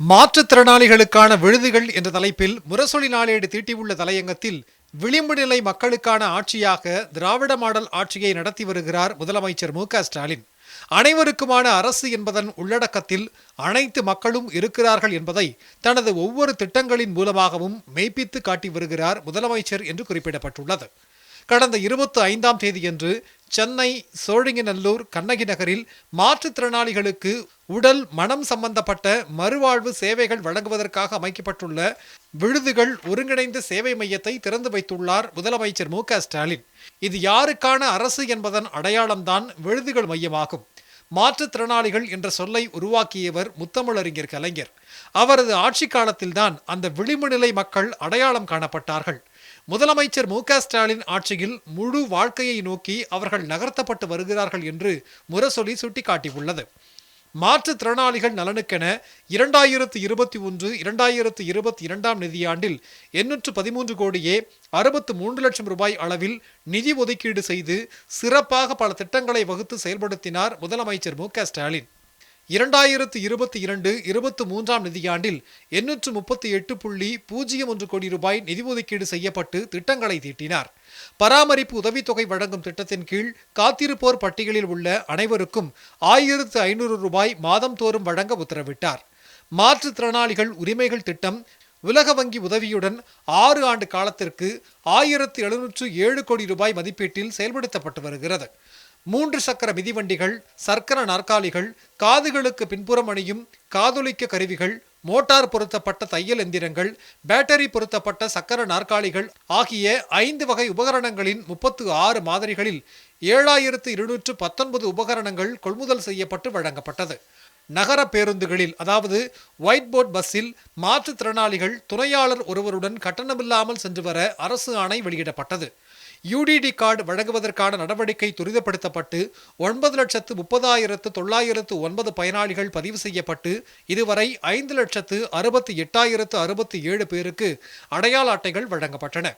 மாற்றுத்திறனாளிகளுக்கான விழுதுகள் என்ற தலைப்பில் முரசொலி நாளேடு தீட்டியுள்ள தலையங்கத்தில் விளிம்பு நிலை மக்களுக்கான ஆட்சியாக திராவிட மாடல் ஆட்சியை நடத்தி வருகிறார் முதலமைச்சர் மு ஸ்டாலின். அனைவருக்குமான அரசு என்பதன் உள்ளடக்கத்தில் அனைத்து மக்களும் இருக்கிறார்கள் என்பதை தனது ஒவ்வொரு திட்டங்களின் மூலமாகவும் மெய்ப்பித்து காட்டி வருகிறார் முதலமைச்சர் என்று குறிப்பிடப்பட்டுள்ளது. கடந்த இருபத்தி ஐந்தாம் தேதியன்று சென்னை சோழிங்கநல்லூர் கண்ணகி நகரில் மாற்றுத்திறனாளிகளுக்கு உடல் மனம் சம்பந்தப்பட்ட மறுவாழ்வு சேவைகள் வழங்குவதற்காக அமைக்கப்பட்டுள்ள விழுதுகள் ஒருங்கிணைந்த சேவை மையத்தை திறந்து வைத்துள்ளார் முதலமைச்சர் மு க ஸ்டாலின். இது யாருக்கான அரசு என்பதன் அடையாளம்தான் விழுதுகள் மையமாகும். மாற்றுத்திறனாளிகள் என்ற சொல்லை உருவாக்கியவர் முத்தமிழறிஞர் கலைஞர். அவரது ஆட்சி காலத்தில்தான் அந்த விளிம்பு நிலை மக்கள் அடையாளம் காணப்பட்டார்கள். முதலமைச்சர் மு ஸ்டாலின் ஆட்சியில் முழு வாழ்க்கையை நோக்கி அவர்கள் நகர்த்தப்பட்டு வருகிறார்கள் என்று முரசொலி சுட்டிக்காட்டியுள்ளது. மாற்றுத்திறனாளிகள் நலனுக்கென இரண்டாயிரத்து இருபத்தி ஒன்று இரண்டாயிரத்து இருபத்தி இரண்டாம் நிதியாண்டில் எண்ணூற்று பதிமூன்று கோடியே அறுபத்து மூன்று லட்சம் ரூபாய் அளவில் நிதி ஒதுக்கீடு செய்து சிறப்பாக பல திட்டங்களை வகுத்து செயல்படுத்தினார் முதலமைச்சர் மு ஸ்டாலின். இரண்டாயிரத்து இருபத்தி இரண்டு இருபத்தி மூன்றாம் நிதியாண்டில் எண்ணூற்று முப்பத்தி எட்டு புள்ளி பூஜ்ஜியம் ஒன்று கோடி ரூபாய் நிதி ஒதுக்கீடு செய்யப்பட்டு திட்டங்களை தீட்டினார். பராமரிப்பு உதவித்தொகை வழங்கும் திட்டத்தின் கீழ் காத்திருப்போர் பட்டியலில் உள்ள அனைவருக்கும் ஆயிரத்து ஐநூறு ரூபாய் மாதம்தோறும் வழங்க உத்தரவிட்டார். மாற்றுத்திறனாளிகள் உரிமைகள் திட்டம் உலக வங்கி உதவியுடன் ஆறு ஆண்டு காலத்திற்கு ஆயிரத்து எழுநூற்று ஏழு கோடி ரூபாய் மதிப்பீட்டில் செயல்படுத்தப்பட்டு வருகிறது. மூன்று சக்கர மிதிவண்டிகள் சர்க்கர நாற்காலிகள் காதுகளுக்கு பின்புறம் அணியும் காதொலிக்க கருவிகள் மோட்டார் பொருத்தப்பட்ட தையல் எந்திரங்கள் பேட்டரி பொருத்தப்பட்ட சக்கர நாற்காலிகள் ஆகிய ஐந்து வகை உபகரணங்களின் முப்பத்து ஆறு மாதிரிகளில் ஏழாயிரத்து இருநூற்று பத்தொன்பது உபகரணங்கள் கொள்முதல் செய்யப்பட்டு வழங்கப்பட்டது. நகர பேருந்துகளில் அதாவது ஒயிட் போர்ட் பஸ்ஸில் மாற்றுத்திறனாளிகள் துணையாளர் ஒருவருடன் கட்டணமில்லாமல் சென்று வர அரசு ஆணை வெளியிடப்பட்டது. யூடிடி கார்டு வழங்குவதற்கான நடவடிக்கை துரிதப்படுத்தப்பட்டு ஒன்பது லட்சத்து முப்பதாயிரத்து தொள்ளாயிரத்து ஒன்பது பயனாளிகள் பதிவு செய்யப்பட்டு இதுவரை ஐந்து லட்சத்து அறுபத்தி எட்டாயிரத்து அறுபத்தி ஏழு பேருக்கு அடையாள அட்டைகள் வழங்கப்பட்டன.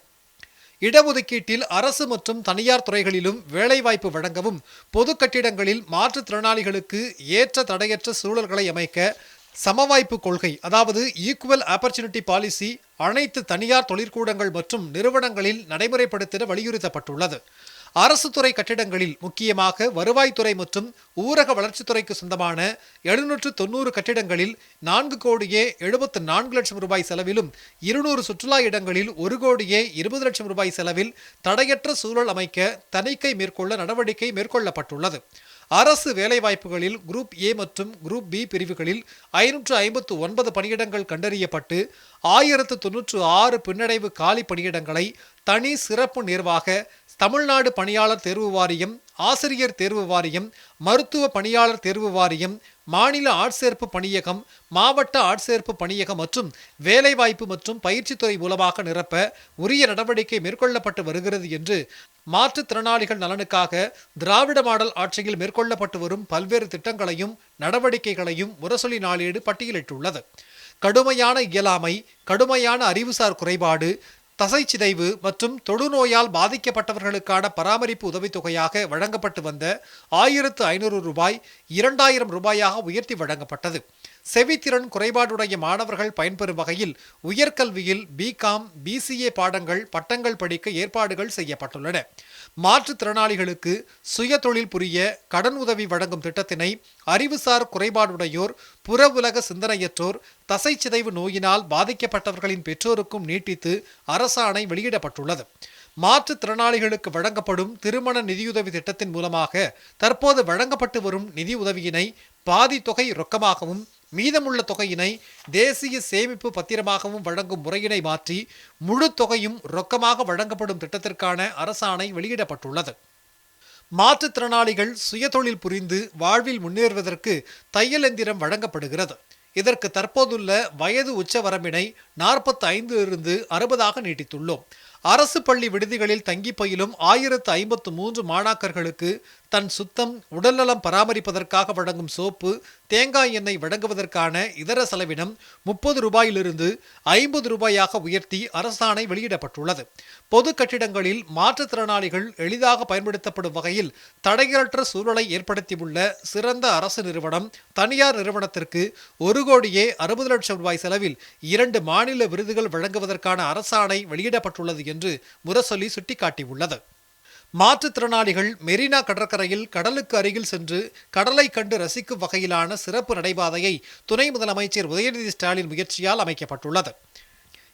இடஒதுக்கீட்டில் அரசு மற்றும் தனியார் துறைகளிலும் வேலைவாய்ப்பு வழங்கவும் பொது கட்டிடங்களில் மாற்றுத்திறனாளிகளுக்கு ஏற்ற தடையற்ற சூழல்களை அமைக்க சமவாய்ப்பு கொள்கை அதாவது ஈக்குவல் ஆப்பர்ச்சுனிட்டி பாலிசி அனைத்து தனியார் தொழிற்கூடங்கள் மற்றும் நிறுவனங்களில் நடைமுறைப்படுத்திட வலியுறுத்தப்பட்டுள்ளது. அரசு துறை கட்டிடங்களில் முக்கியமாக வருவாய்த்துறை மற்றும் ஊரக வளர்ச்சித்துறைக்கு சொந்தமான எழுநூற்று தொண்ணூறு கட்டிடங்களில் நான்கு கோடியே எழுபத்து நான்கு லட்சம் ரூபாய் செலவிலும் இருநூறு சுற்றுலா இடங்களில் ஒரு கோடியே இருபது லட்சம் ரூபாய் செலவில் தடையற்ற சூழல் அமைக்க தணிக்கை மேற்கொள்ள நடவடிக்கை மேற்கொள்ளப்பட்டுள்ளது. அரசு வேலைவாய்ப்புகளில் குரூப் ஏ மற்றும் குரூப் பி பிரிவுகளில் ஐநூற்று ஐம்பத்து ஒன்பது பணியிடங்கள் கண்டறியப்பட்டு ஆயிரத்து தொன்னூற்று ஆறு பின்னடைவு காலி பணியிடங்களை தனி சிறப்பு நிர்வாக தமிழ்நாடு பணியாளர் தேர்வு வாரியம் ஆசிரியர் தேர்வு வாரியம் மருத்துவ பணியாளர் தேர்வு வாரியம் மாநில ஆட்சேர்ப்பு பணியகம் மாவட்ட ஆட்சேர்ப்பு பணியகம் மற்றும் வேலைவாய்ப்பு மற்றும் பயிற்சித்துறை மூலமாக நிரப்ப உரிய நடவடிக்கை மேற்கொள்ளப்பட்டு வருகிறது என்று மாற்றுத்திறனாளிகள் நலனுக்காக திராவிட மாடல் ஆட்சியில் மேற்கொள்ளப்பட்டு வரும் பல்வேறு திட்டங்களையும் நடவடிக்கைகளையும் முரசொலி நாளேடு பட்டியலிட்டுள்ளது. கடுமையான இயலாமை கடுமையான அறிவுசார் குறைபாடு தசைச்சிதைவு மற்றும் தொழுநோயால் பாதிக்கப்பட்டவர்களுக்கான பராமரிப்பு உதவித்தொகையாக வழங்கப்பட்டு வந்த ஆயிரத்து ஐநூறு ரூபாய் இரண்டாயிரம் ரூபாயாக உயர்த்தி வழங்கப்பட்டது. செவித்திறன் குறைபாடுடைய மாணவர்கள் பயன்பெறும் வகையில் உயர்கல்வியில் பிகாம் பிசிஏ பாடங்கள் பட்டங்கள் படிக்க ஏற்பாடுகள் செய்யப்பட்டுள்ளன. மாற்றுத்திறனாளிகளுக்கு சுய தொழில் புரிய கடன் உதவி வழங்கும் திட்டத்தினை அறிவுசார் குறைபாடுடையோர் புற உலக சிந்தனையற்றோர் தசைச்சிதைவு நோயினால் பாதிக்கப்பட்டவர்களின் பெற்றோருக்கும் நீட்டித்து அரசாணை வெளியிடப்பட்டுள்ளது. மாற்றுத்திறனாளிகளுக்கு வழங்கப்படும் திருமண நிதியுதவி திட்டத்தின் மூலமாக தற்போது வழங்கப்பட்டு வரும் நிதியுதவியினை பாதி தொகை ரொக்கமாகவும் மீதமுள்ள தொகையினை தேசிய சேமிப்பு பத்திரமாகவும் வழங்கும் முறையினை மாற்றி முழு தொகையும் ரொக்கமாக வழங்கப்படும் திட்டத்திற்கான அரசாணை வெளியிடப்பட்டுள்ளது. மாற்றுத்திறனாளிகள் சுயதொழில் புரிந்து வாழ்வில் முன்னேறுவதற்கு தையல் எந்திரம் வழங்கப்படுகிறது. இதற்கு தற்போதுள்ள வயது உச்சவரம்பினை நாற்பத்தி ஐந்து இருந்து அறுபதாக நீட்டித்துள்ளோம். அரசு பள்ளி விடுதிகளில் தங்கி பயிலும் ஆயிரத்து ஐம்பத்து மூன்று மாணாக்கர்களுக்கு தன் சுத்தம் உடல்நலம் பராமரிப்பதற்காக வழங்கும் சோப்பு தேங்காய் எண்ணெய் வழங்குவதற்கான இதர செலவினம் முப்பது ரூபாயிலிருந்து ஐம்பது ரூபாயாக உயர்த்தி அரசாணை வெளியிடப்பட்டுள்ளது. பொது கட்டிடங்களில் மாற்றுத்திறனாளிகள் எளிதாக பயன்படுத்தப்படும் வகையில் தடையற்ற சூழலை ஏற்படுத்தியுள்ள சிறந்த அரசு நிறுவனம் தனியார் நிறுவனத்திற்கு ஒரு கோடியே அறுபது லட்சம் ரூபாய் செலவில் இரண்டு மாநில விருதுகள் வழங்குவதற்கான அரசாணை வெளியிடப்பட்டுள்ளது என்று முரசொலி சுட்டிக்காட்டியுள்ளது. மாற்றுத்திறனாளிகள் மெரினா கடற்கரையில் கடலுக்கு அருகில் சென்று கடலை கண்டு ரசிக்கும் வகையிலான சிறப்பு நடைபாதையை துணை முதலமைச்சர் உதயநிதி ஸ்டாலின் முயற்சியால் அமைக்கப்பட்டுள்ளது.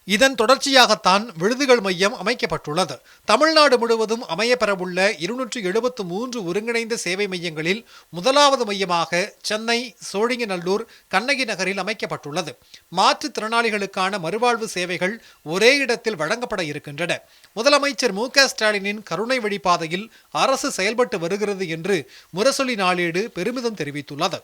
இதன் தொடர்ச்சியாகத்தான் விருதுகள் மையம் அமைக்கப்பட்டுள்ளது. தமிழ்நாடு முழுவதும் அமையப்பெறவுள்ள இருநூற்று எழுபத்து மூன்று ஒருங்கிணைந்த சேவை மையங்களில் முதலாவது மையமாக சென்னை சோழிங்கநல்லூர் கண்ணகி நகரில் அமைக்கப்பட்டுள்ளது. மாற்றுத்திறனாளிகளுக்கான மறுவாழ்வு சேவைகள் ஒரே இடத்தில் வழங்கப்பட இருக்கின்றன. முதலமைச்சர் மு க ஸ்டாலினின் கருணை வழிபாதையில் அரசு செயல்பட்டு வருகிறது என்று முரசொலி நாளேடு பெருமிதம் தெரிவித்துள்ளது.